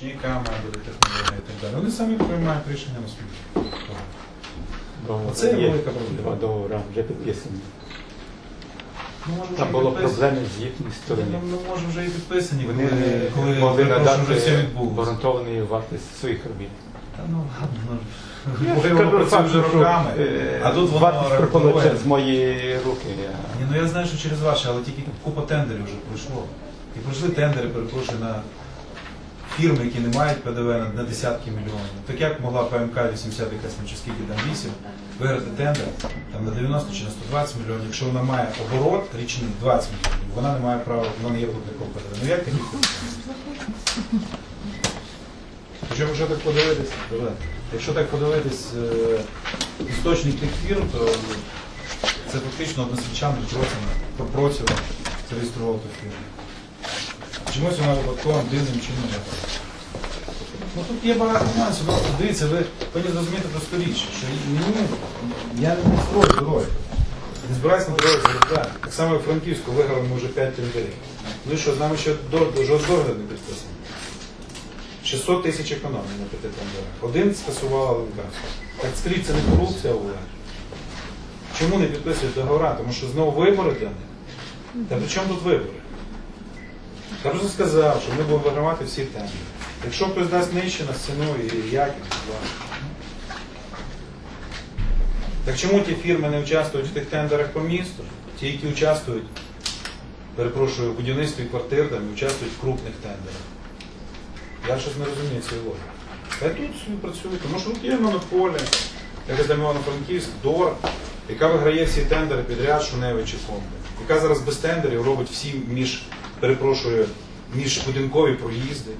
чи яка має бути технологія і так далі. Вони самі приймають рішення на суді. Договори Оце є велика проблема. Два договори вже підписані. Ну, може, вже Там і було проблеми з їхньої Ну, сторони. ну, може вже і підписані, Вони коли, коли, могли перепрошую, вже все надати відбулося. обґрунтований вартість своїх робіт. Та ну ладно, ну, бо вже роками, е, а тут воно вартість пропонується рахує. з моєї руки. Ні, ну я знаю, що через ваші, але тільки купа тендерів вже пройшло. І пройшли тендери, перепрошую, на фірми, які не мають ПДВ на, десятки мільйонів. Так як могла ПМК 80 якась чи скільки там 8 виграти тендер там, на 90 чи на 120 мільйонів, якщо вона має оборот річний 20 мільйонів, вона не має права, вона не є платником ПДВ. Ну як такі? Причому, якщо так подивитись, якщо так подивитись істочник тих фірм, то ну, це фактично односвічан Процина, Процина зареєстрував ту фірму. Чомусь вона випадковим дивним чином. Ну тут є багато нюансів. Просто дивіться, ви повинні зрозуміти просту річ, що мені, я не строю дороги. Не збираюся на дороги заробляти. Так само як Франківську виграли ми вже 5 тендерів. Ну що, з нами ще жодного не підписано. 600 тисяч економії на п'яти тендерах. Один скасувала Ленкавська. Так скажіть, це не корупція у. Чому не підписують договора? Тому що знову вибори для них. Та при чому тут вибори? Я просто сказав, що ми будемо вигравати всі тендери. Якщо хтось дасть нижче на ціну і якість, будь. Так чому ті фірми не участвують в тих тендерах по місту? Ті, які участвують, перепрошую, в будівництві квартир там, участвують в крупних тендерах. Я щось не розумію цієї логіки. Та й тут працює, тому що тут є монополія, яка там Івано-Франківськ, ДОР, яка виграє всі тендери підряд, Шуневич чи Комби, яка зараз без тендерів робить всі між, перепрошую, міжбудинкові проїзди,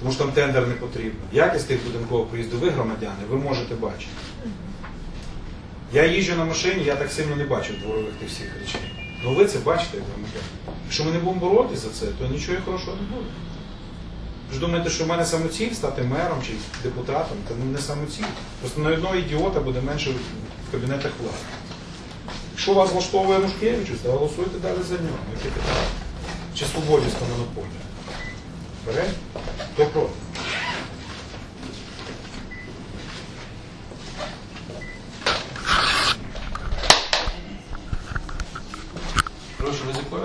тому що там тендер не потрібно. Якість тих будинкових проїздів ви, громадяни, ви можете бачити. Я їжджу на машині, я так сильно не бачу дворових тих всіх речей. Ну ви це бачите, як громадяни. Якщо ми не будемо боротися за це, то нічого хорошого не буде. Ви ж думаєте, що в мене самоціль стати мером чи депутатом? Та ну не самоціль. Просто на одного ідіота буде менше в кабінетах влади. Якщо вас влаштовує Мушкевичус, то голосуйте далі за нього. Чи свободівська монополія? Бере? Хто проти? Прошу, ви з якої?